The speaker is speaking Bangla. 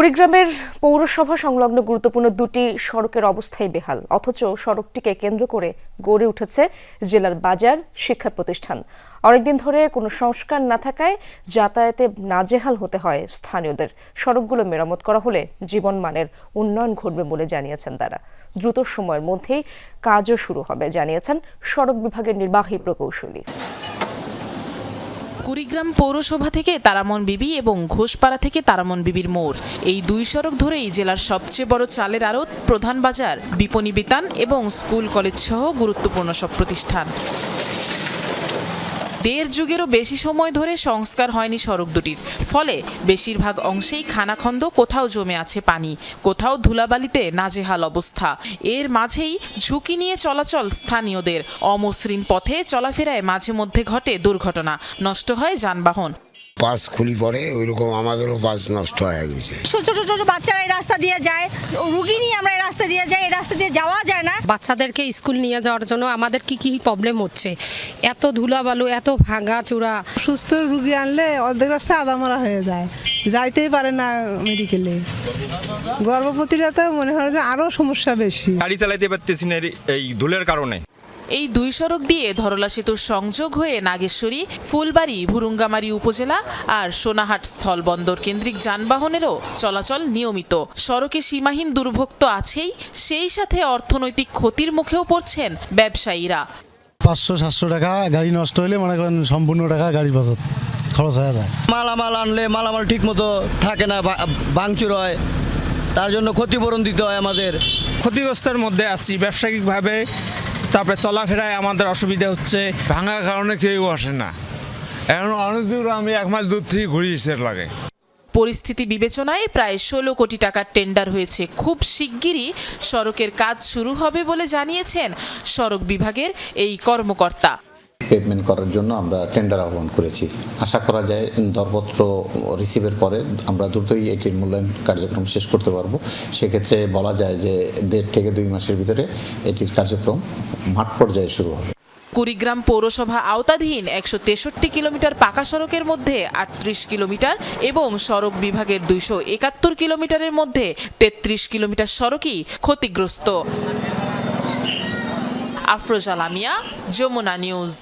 কুড়িগ্রামের পৌরসভা সংলগ্ন গুরুত্বপূর্ণ দুটি সড়কের অবস্থাই বেহাল। অথচ সড়কটিকে কেন্দ্র করে গড়ে উঠেছে জেলার বাজার, শিক্ষা প্রতিষ্ঠান। অনেকদিন ধরে কোনো সংস্কার না থাকায় যাতায়াতে নাজেহাল হতে হয় স্থানীয়দের। সড়কগুলো মেরামত করা হলে জীবনমানের উন্নয়ন ঘটবে বলে জানিয়েছেন তারা। দ্রুত সময়ের মধ্যেই কাজও শুরু হবে, জানিয়েছেন সড়ক বিভাগের নির্বাহী প্রকৌশলী। কুড়িগ্রাম পৌরসভা থেকে তারামন বিবি এবং ঘোষপাড়া থেকে তারামন বিবির মোড়। এই দুই সড়ক ধরেই জেলার সবচেয়ে বড় চালের আড়ত, প্রধান বাজার, বিপণী বিতান এবং স্কুল কলেজ সহ গুরুত্বপূর্ণ সব প্রতিষ্ঠান। দেড় যুগেরও বেশি সময় ধরে সংস্কার হয়নি সড়ক দুটির। ফলে বেশিরভাগ অংশেই খানাখন্দ কোথাও জমে আছে পানি কোথাও ধুলাবালিতে নাজেহাল অবস্থা। এর মাঝেই ঝুঁকি নিয়ে চলাচল স্থানীয়দের। অমসৃণ পথে চলাফেরায় মাঝে মধ্যে ঘটে দুর্ঘটনা। নষ্ট হয় যানবাহন। পাস খুলি পড়ে ওইরকম আমাদেরও পাস নষ্ট হয়ে গেছে। ছোট ছোট বাচ্চারা এই রাস্তা দিয়ে যায় রুগী নিয়ে আমরা এই রাস্তা দিয়ে যাই এই রাস্তা দিয়ে যাওয়া যায় বাচ্চাদেরকে স্কুল নিয়ে যাওয়ার জন্য আমাদের কি কি প্রবলেম হচ্ছে? এত ধুলাবালু এত ভাঙা চূড়া। সুস্থ রুগী আনলে অর্ধেক রাস্তা আদামরা হয়ে যায়। যাইতেই পারে না মেডিকেলে গর্ভবতীরা তো মনে হয় যে আরও সমস্যা বেশি। গাড়ি চালাইতে পারতেছি না এই ধুলের কারণে। এই দুই সড়ক দিয়ে ধরলা সেতুর সংযোগ হয়ে নাগেশ্বরী ফুলবাড়ি ভুরুঙ্গামারী উপজেলা আর সোনাহাট স্থল বন্দর কেন্দ্রিক যানবাহনেরও চলাচল নিয়মিত। সড়কে সীমাহীন দুর্ভোগ তো আছেই সেই সাথে অর্থনৈতিক ক্ষতির মুখেও পড়ছেন ব্যবসায়ীরা। পাঁচশো সাতশো টাকা গাড়ি নষ্ট হলে মনে করেন সম্পূর্ণ টাকা গাড়ি বাঁচত খরচ হয়ে যায়। মালামাল আনলে মালামাল ঠিক মতো থাকে না বা- ভাঙচুর হয়। তার জন্য ক্ষতিপূরণ দিতে হয় আমাদের। ক্ষতিগ্রস্তের মধ্যে আছি। ব্যবসায়িকভাবে তারপরে চলাফেরায় আমাদের অসুবিধা হচ্ছে। ভাঙার কারণে কেউ আসে না। এখন অনেক দূর আমি এক মাস দূর থেকে ঘুরি সেট লাগে। পরিস্থিতি বিবেচনায় প্রায় ষোলো কোটি টাকার টেন্ডার হয়েছে। খুব শিগগিরই সড়কের কাজ শুরু হবে বলে জানিয়েছেন সড়ক বিভাগের এই কর্মকর্তা। পেভমেন্ট করার জন্য আমরা টেন্ডার আহ্বান করেছি। আশা করা যায় দরপত্র রিসিভের পরে আমরা দ্রুতই এটির মূল্যায়ন কার্যক্রম শেষ করতে পারব। সেক্ষেত্রে বলা যায় যে দেড় থেকে দুই মাসের ভিতরে এটির কার্যক্রম মাঠ পর্যায়ে শুরু হবে। কুড়িগ্রাম পৌরসভা আওতাধীন একশো তেষট্টি কিলোমিটার পাকা সড়কের মধ্যে আটত্রিশ কিলোমিটার এবং সড়ক বিভাগের দুইশো একাত্তর কিলোমিটারের মধ্যে তেত্রিশ কিলোমিটার সড়কই ক্ষতিগ্রস্ত। আফরোজ আলামিয়া যমুনা নিউজ।